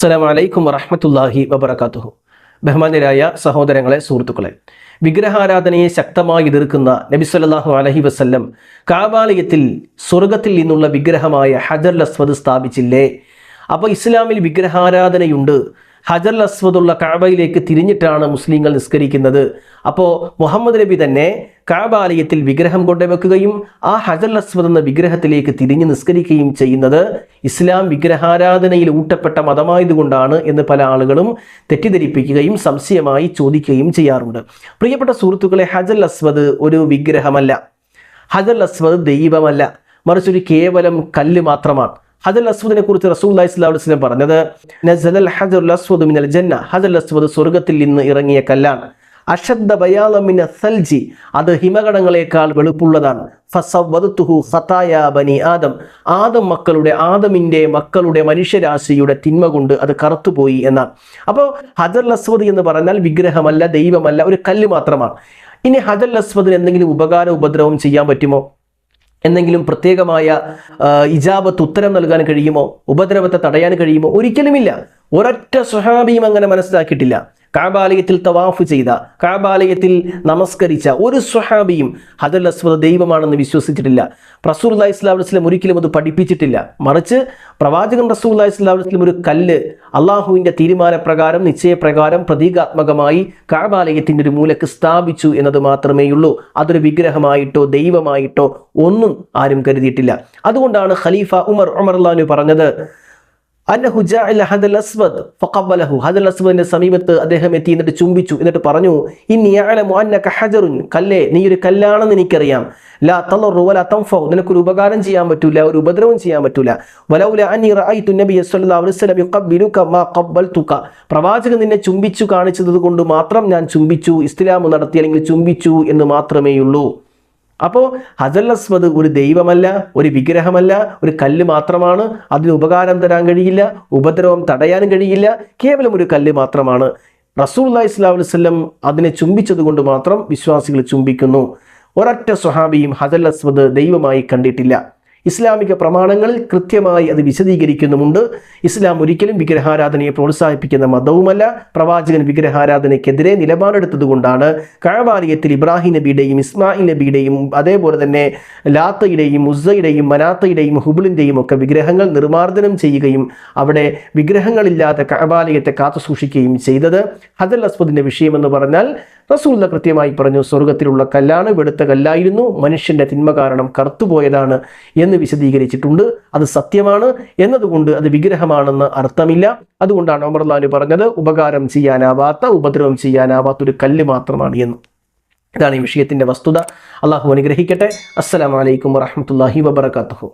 അസ്സലാമു അലൈക്കും വറഹ്മത്തുള്ളാഹി വബറകാതുഹു. ബഹുമാന്യരായ സഹോദരങ്ങളെ സുഹൃത്തുക്കളെ വിഗ്രഹാരാധനയെ ശക്തമായി എതിർക്കുന്ന നബി സല്ലല്ലാഹു അലൈഹി വസല്ലം കാബാലയത്തിൽ സ്വർഗത്തിൽ നിന്നുള്ള വിഗ്രഹമായ ഹജർ അസ്വദ് സ്ഥാപിച്ചില്ലേ? അപ്പോൾ ഇസ്ലാമിൽ വിഗ്രഹാരാധനയുണ്ട്. ഹജർ അസ്വദുള്ള കാബയിലേക്ക് തിരിഞ്ഞിട്ടാണ് മുസ്ലിങ്ങൾ നിസ്കരിക്കുന്നത്. അപ്പോൾ മുഹമ്മദ് നബി തന്നെ കാബാലയത്തിൽ വിഗ്രഹം കൊണ്ടുവെക്കുകയും ആ ഹജൽ അസ്വദ് എന്ന വിഗ്രഹത്തിലേക്ക് തിരിഞ്ഞു നിസ്കരിക്കുകയും ചെയ്യുന്നത് ഇസ്ലാം വിഗ്രഹാരാധനയിൽ ഊട്ടപ്പെട്ട മതമായതുകൊണ്ടാണ് എന്ന് പല ആളുകളും തെറ്റിദ്ധരിപ്പിക്കുകയും സംശയമായി ചോദിക്കുകയും ചെയ്യാറുണ്ട്. പ്രിയപ്പെട്ട സുഹൃത്തുക്കളെ ഹജൽ അസ്വദ് ഒരു വിഗ്രഹമല്ല. ഹജൽ അസ്വദ് ദൈവമല്ല. മറിച്ച് ഒരു കേവലം കല്ല് മാത്രമാണ്. ഹജൽ അസ്വദിനെ കുറിച്ച് റസൂല്ലാ ഇസ്ലാം പറഞ്ഞത് ഹജറുൽ അസ്വദ് മിനൽ ജന്ന. ഹജൽ അസ്വദ് സ്വർഗത്തിൽ നിന്ന് ഇറങ്ങിയ കല്ലാണ്. അഷദ്ദ ബയാലമിന സൽജി. അത് ഹിമകടങ്ങളെക്കാൾ വെളുപ്പുള്ളതാണ്. ഫസവ്വദത്തുഹു ഖതായ ബനി ആദം. ആദം മക്കളുടെ ആദമിന്റെ മക്കളുടെ മനുഷ്യരാശിയുടെ തിന്മ കൊണ്ട് അത് കറുത്തുപോയി എന്നാണ്. അപ്പോൾ ഹജർ ലസ്വദ് എന്ന് പറഞ്ഞാൽ വിഗ്രഹമല്ല ദൈവമല്ല ഒരു കല്ല് മാത്രമാണ്. ഇനി ഹജർ ലസ്വദിന് എന്തെങ്കിലും ഉപകാര ഉപദ്രവം ചെയ്യാൻ പറ്റുമോ? എന്തെങ്കിലും പ്രത്യേകമായ ഇജാബത്ത് ഉത്തരം നൽകാൻ കഴിയുമോ? ഉപദ്രവത്തെ തടയാൻ കഴിയുമോ? ഒരിക്കലുമില്ല. ഒരൊറ്റ സ്വഹാബിയും അങ്ങനെ മനസ്സിലാക്കിയിട്ടില്ല. കാബാലയത്തിൽ തവാഫ് ചെയ്ത കാബാലയത്തിൽ നമസ്കരിച്ച ഒരു സ്വഹാബിയും ഹദൽ അസ്വദ് ദൈവമാണെന്ന് വിശ്വസിച്ചിട്ടില്ല. റസൂൽ അല്ലാഹി സ്വലാഹു വസ്ലം ഒരിക്കലും അത് പഠിപ്പിച്ചിട്ടില്ല. മറിച്ച് പ്രവാചകൻ റസൂൽ അല്ലാഹി സ്വലാഹു വസ്ലം ഒരു കല്ല് അള്ളാഹുവിന്റെ തീരുമാനപ്രകാരം നിശ്ചയപ്രകാരം പ്രതീകാത്മകമായി കാബാലയത്തിന്റെ ഒരു മൂലക്ക് സ്ഥാപിച്ചു എന്നത് മാത്രമേയുള്ളൂ. അതൊരു വിഗ്രഹമായിട്ടോ ദൈവമായിട്ടോ ഒന്നും ആരും കരുതിയിട്ടില്ല. അതുകൊണ്ടാണ് ഖലീഫ ഉമർ ഉമർ അള്ളഹാനു പറഞ്ഞത് ഹദൽ സമീപത്ത് അദ്ദേഹം എത്തി എന്നിട്ട് ചുംബിച്ചു എന്നിട്ട് പറഞ്ഞു ഹജറുൻ. കല്ലേ നീ ഒരു കല്ലാണെന്ന് എനിക്കറിയാം. ലാ തളറു വലാ തൻഫഉ നിനക്കൊരു ഉപകാരം ചെയ്യാൻ പറ്റൂല ഒരു ഉപദ്രവം ചെയ്യാൻ പറ്റൂല. വലൗല അനി റഅയ്തു നബിയ സ്വല്ലല്ലാഹു അലൈഹി വസല്ലം യുഖബ്ബിലുക മാ ഖബ്ബൽതുക. പ്രവാചകൻ നിന്നെ ചുംബിച്ചു കാണിച്ചത് കൊണ്ട് മാത്രം ഞാൻ ചുംബിച്ചു ഇസ്ലാം നടത്തി അല്ലെങ്കിൽ ചുംബിച്ചു എന്ന് മാത്രമേയുള്ളൂ. അപ്പോൾ ഹജൽ അസ്വദ് ഒരു ദൈവമല്ല ഒരു വിഗ്രഹമല്ല ഒരു കല്ല് മാത്രമാണ്. അതിന് ഉപകാരം തരാൻ കഴിയില്ല ഉപദ്രവം തടയാനും കഴിയില്ല. കേവലം ഒരു കല്ല് മാത്രമാണ്. റസൂൽ ഇസ്ലാം വസ്ലം അതിനെ ചുംബിച്ചതുകൊണ്ട് മാത്രം വിശ്വാസികൾ ചുംബിക്കുന്നു. ഒരൊറ്റ സ്വഹാബിയും ഹജൽ അസ്വദ് ദൈവമായി കണ്ടിട്ടില്ല. ഇസ്ലാമിക പ്രമാണങ്ങളിൽ കൃത്യമായി അത് വിശദീകരിക്കുന്നുമുണ്ട്. ഇസ്ലാം ഒരിക്കലും വിഗ്രഹാരാധനയെ പ്രോത്സാഹിപ്പിക്കുന്ന മതവുമല്ല. പ്രവാചകൻ വിഗ്രഹാരാധനയ്ക്കെതിരെ നിലപാടെടുത്തതുകൊണ്ടാണ് കഴവാലയത്തിൽ ഇബ്രാഹിം നബിയുടെയും ഇസ്മായിൽ നബിയുടെയും അതേപോലെ തന്നെ ലാത്തയുടെയും ഉസ്സയുടെയും മനാത്തയുടെയും ഹുബിളിന്റെയും ഒക്കെ വിഗ്രഹങ്ങൾ നിർമ്മാർജനം ചെയ്യുകയും അവിടെ വിഗ്രഹങ്ങളില്ലാത്ത കഴബാലയത്തെ കാത്തുസൂക്ഷിക്കുകയും ചെയ്തത്. ഹജൽ അസ്വദിന്റെ വിഷയമെന്ന് പറഞ്ഞാൽ റസൂല്ല കൃത്യമായി പറഞ്ഞു സ്വർഗത്തിലുള്ള കല്ലാണ് വെളുത്ത കല്ലായിരുന്നു മനുഷ്യന്റെ തിന്മ കാരണം കറുത്തുപോയതാണ് എന്ന് വിശദീകരിച്ചിട്ടുണ്ട്. അത് സത്യമാണ് എന്നതുകൊണ്ട് അത് വിഗ്രഹമാണെന്ന് അർത്ഥമില്ല. അതുകൊണ്ടാണ് അമർലാനു പറഞ്ഞത് ഉപകാരം ചെയ്യാനാവാത്ത ഉപദ്രവം ചെയ്യാനാവാത്ത ഒരു കല്ല് മാത്രമാണ് എന്ന്. ഇതാണ് ഈ വിഷയത്തിന്റെ വസ്തുത. അള്ളാഹു അനുഗ്രഹിക്കട്ടെ. അസ്സലാമലൈക്കും വറഹമത്തല്ലാഹി വബർക്കാത്തു